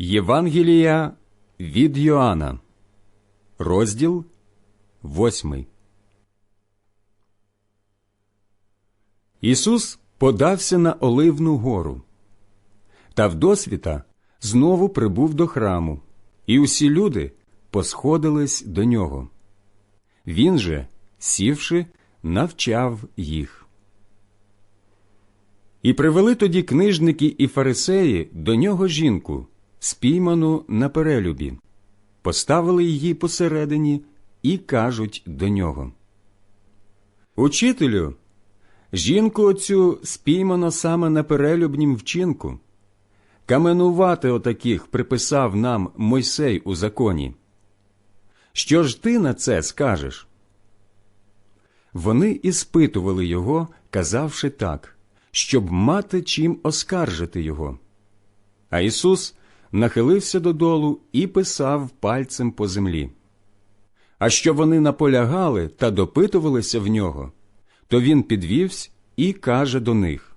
Євангелія від Йоанна, розділ восьмий. Ісус подався на Оливну гору, та вдосвіта знову прибув до храму, і усі люди посходились до нього. Він же, сівши, навчав їх. І привели тоді книжники і фарисеї до нього жінку, спійману на перелюбі, поставили її посередині і кажуть до нього. Учителю, жінку оцю спіймано саме на перелюбнім вчинку. Каменувати отаких приписав нам Мойсей у законі. Що ж ти на це скажеш? Вони іспитували його, казавши так, щоб мати чим оскаржити його. А Ісус нахилився додолу і писав пальцем по землі. А що вони наполягали та допитувалися в нього, то він підвівся і каже до них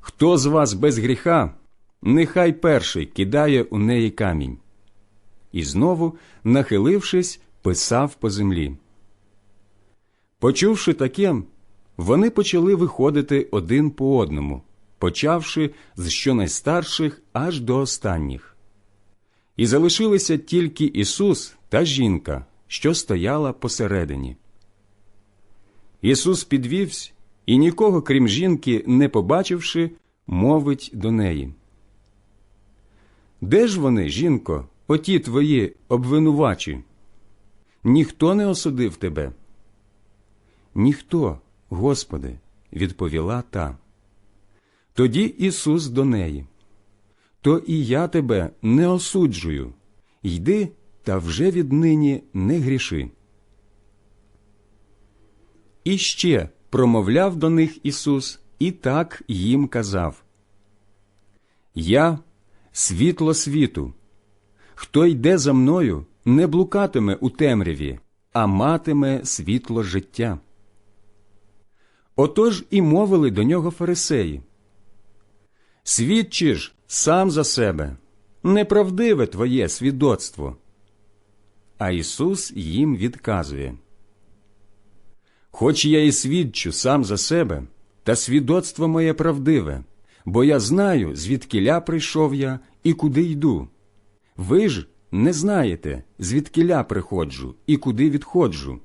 Хто з вас без гріха, нехай перший кидає у неї камінь. І знову, нахилившись, писав по землі. Почувши таке, вони почали виходити один по одному, почавши з щонайстарших аж до останніх. І залишилися тільки Ісус та жінка, що стояла посередині. Ісус підвівся і нікого, крім жінки, не побачивши, мовить до неї. Де ж вони, жінко, оті твої обвинувачі? Ніхто не осудив тебе. Ніхто, Господи, відповіла та. Тоді Ісус до неї. То і я тебе не осуджую. Йди та вже віднині не гріши. І ще промовляв до них Ісус і так їм казав Я світло світу. Хто йде за мною, не блукатиме у темряві, а матиме світло життя. Отож і мовили до нього фарисеї. Свідчи ж сам за себе, неправдиве твоє свідоцтво. А Ісус їм відказує Хоч я і свідчу сам за себе, та свідоцтво моє правдиве, бо я знаю, звідкиля прийшов я і куди йду. Ви ж не знаєте, звідкиля приходжу і куди відходжу.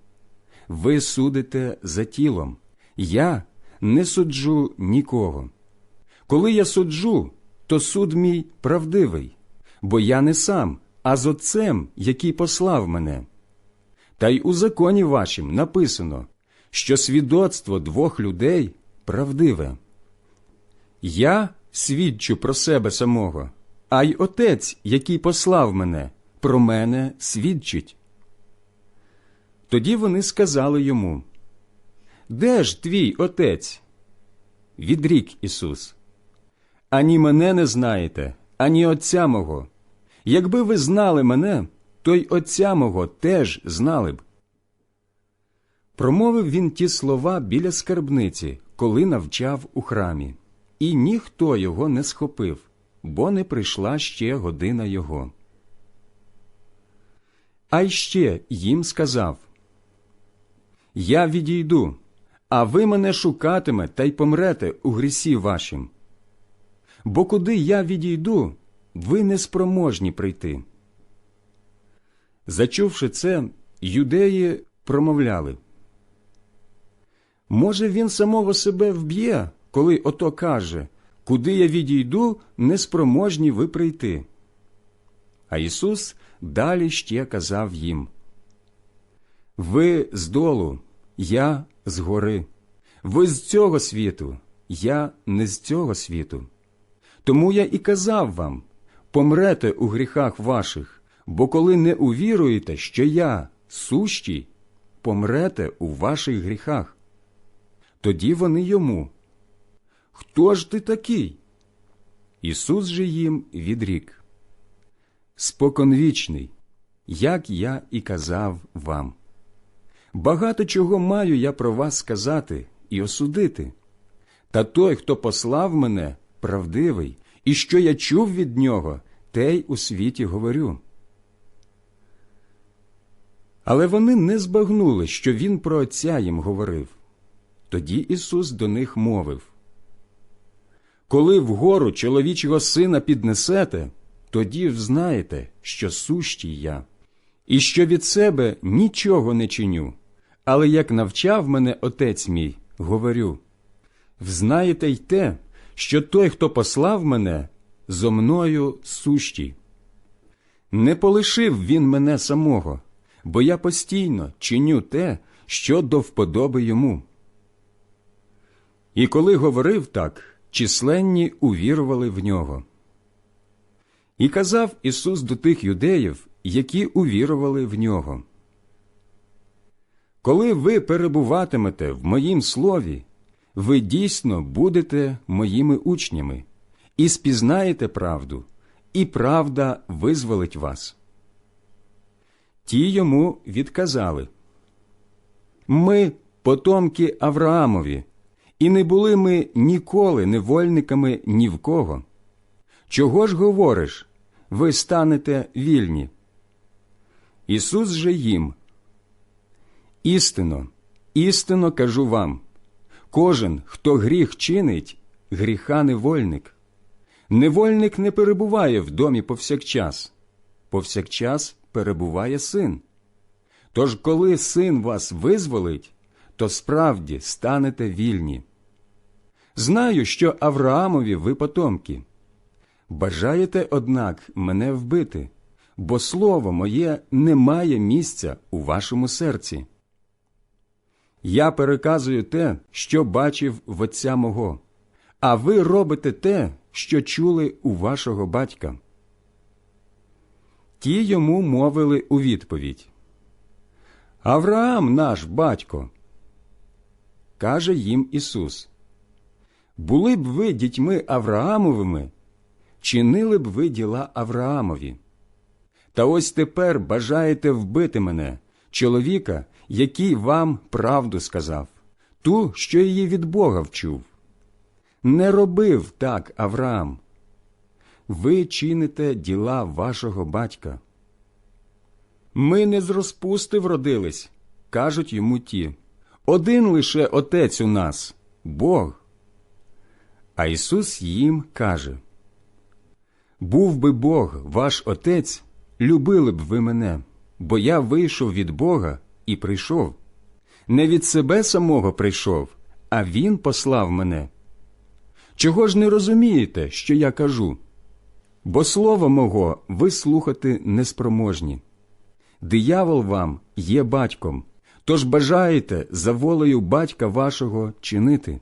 Ви судите за тілом, я не суджу нікого. Коли я суджу, то суд мій правдивий, бо я не сам, а з Отцем, який послав мене. Та й у законі вашім написано, що свідоцтво двох людей правдиве. Я свідчу про себе самого, а й Отець, який послав мене, про мене свідчить. Тоді вони сказали йому Де ж твій отець? Відрік Ісус. Ані мене не знаєте, ані Отця мого. Якби ви знали мене, то й Отця мого теж знали б. Промовив він ті слова біля скарбниці, коли навчав у храмі, і ніхто його не схопив, бо не прийшла ще година його. А й ще їм сказав Я відійду, а ви мене шукатиме та й помрете у грісі вашім. Бо куди я відійду, ви неспроможні прийти. Зачувши це, юдеї промовляли. Може, він самого себе вб'є, коли ото каже Куди я відійду, неспроможні ви прийти. А Ісус далі ще казав їм Ви з долу, я з гори, ви з цього світу, я не з цього світу. Тому я і казав вам помрете у гріхах ваших, бо коли не увіруєте, що я сущий, помрете у ваших гріхах. Тоді вони йому. Хто ж ти такий? Ісус же їм відрік. Споконвічний, як я і казав вам. Багато чого маю я про вас сказати і осудити. Та той, хто послав мене, правдивий, і що я чув від нього, те й у світі говорю. Але вони не збагнули, що він про Отця їм говорив. Тоді Ісус до них мовив Коли вгору чоловічого сина піднесете, тоді взнаєте, що сущий я, і що від себе нічого не чиню, але як навчав мене Отець мій, говорю взнаєте й те, що той, хто послав мене, зо мною сущий. Не полишив він мене самого, бо я постійно чиню те, що до вподоби йому. І коли говорив так, численні увірували в нього. І казав Ісус до тих юдеїв, які увірували в нього. Коли ви перебуватимете в моїм слові, ви дійсно будете моїми учнями і спізнаєте правду, і правда визволить вас. Ті йому відказали Ми потомки Авраамові, і не були ми ніколи невольниками ні в кого. Чого ж говориш? Ви станете вільні? Ісус же їм. Істинно, істинно кажу вам кожен, хто гріх чинить, гріха невольник. Невольник не перебуває в домі повсякчас, повсякчас перебуває син. Тож, коли син вас визволить, то справді станете вільні. Знаю, що Авраамові ви потомки. Бажаєте, однак, мене вбити, бо слово моє не має місця у вашому серці. Я переказую те, що бачив в отця мого, а ви робите те, що чули у вашого батька. Ті йому мовили у відповідь Авраам наш батько. Каже їм Ісус. Були б ви дітьми Авраамовими, чинили б ви діла Авраамові. Та ось тепер бажаєте вбити мене, чоловіка, який вам правду сказав, ту, що її від Бога вчув. Не робив так Авраам. Ви чините діла вашого батька. Ми не з розпусти вродились, кажуть йому ті. Один лише Отець у нас Бог. А Ісус їм каже Був би Бог ваш Отець, любили б ви мене, бо я вийшов від Бога і прийшов. Не від себе самого прийшов, а Він послав мене. Чого ж не розумієте, що я кажу? Бо слово мого ви слухати неспроможні. Диявол вам є батьком, тож бажаєте за волею батька вашого чинити.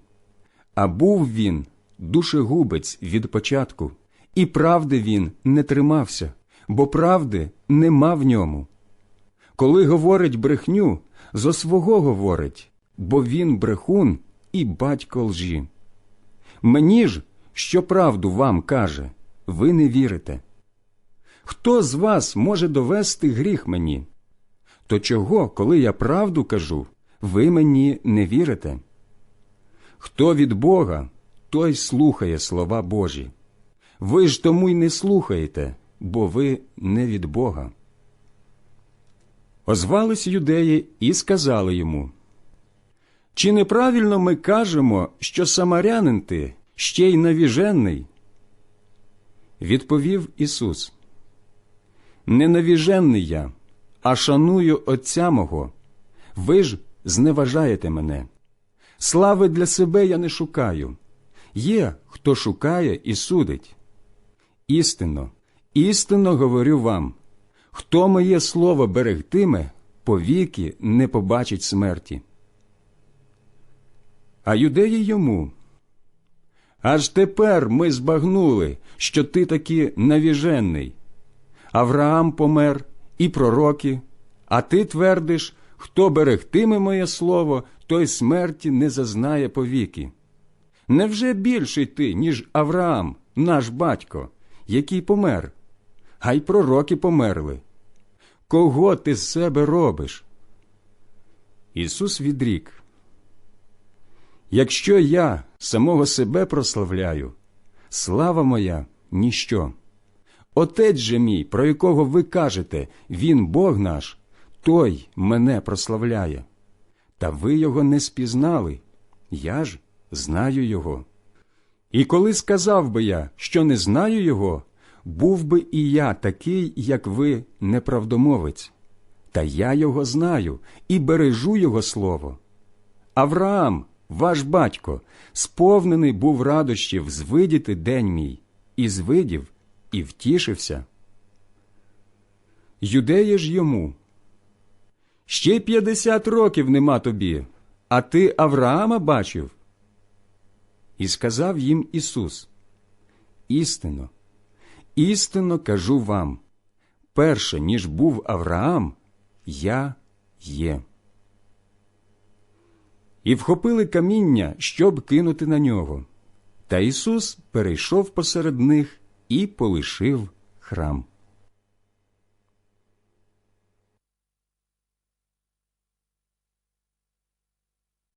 А був він душегубець від початку, і правди він не тримався, бо правди нема в ньому. Коли говорить брехню, зо свого говорить, бо він брехун і батько лжі. Мені ж, що правду вам каже, ви не вірите. Хто з вас може довести гріх мені? То чого, коли я правду кажу, ви мені не вірите? Хто від Бога, той слухає слова Божі. Ви ж тому й не слухаєте, бо ви не від Бога. Озвались юдеї і сказали йому Чи неправильно ми кажемо, що самарянин ти ще й навіжений? Відповів Ісус Не навіжений я, а шаную Отця мого. Ви ж зневажаєте мене. Слави для себе я не шукаю. Є, хто шукає і судить. Істинно, істинно говорю вам хто моє слово берегтиме, повіки не побачить смерті. А юдеї йому. Аж тепер ми збагнули, що ти таки навіжений. Авраам помер і пророки, а ти твердиш, хто берегтиме моє слово, той смерті не зазнає повіки. Невже більший ти, ніж Авраам, наш батько, який помер, а й пророки померли? Кого ти з себе робиш? Ісус відрік. Якщо я самого себе прославляю, слава моя ніщо. Отець же мій, про якого ви кажете, він Бог наш, той мене прославляє. Та ви його не спізнали, я ж знаю його. І коли сказав би я, що не знаю його, був би і я такий, як ви, неправдомовець. Та я його знаю і бережу його слово. Авраам, ваш батько, сповнений був радощів звидіти день мій, і звидів, і втішився. Юдеї ж йому. Ще п'ятдесят років нема тобі, а ти Авраама бачив. І сказав їм Ісус: Істинно, істинно кажу вам, перше, ніж був Авраам, я є. І вхопили каміння, щоб кинути на нього. Та Ісус перейшов посеред них і полишив храм.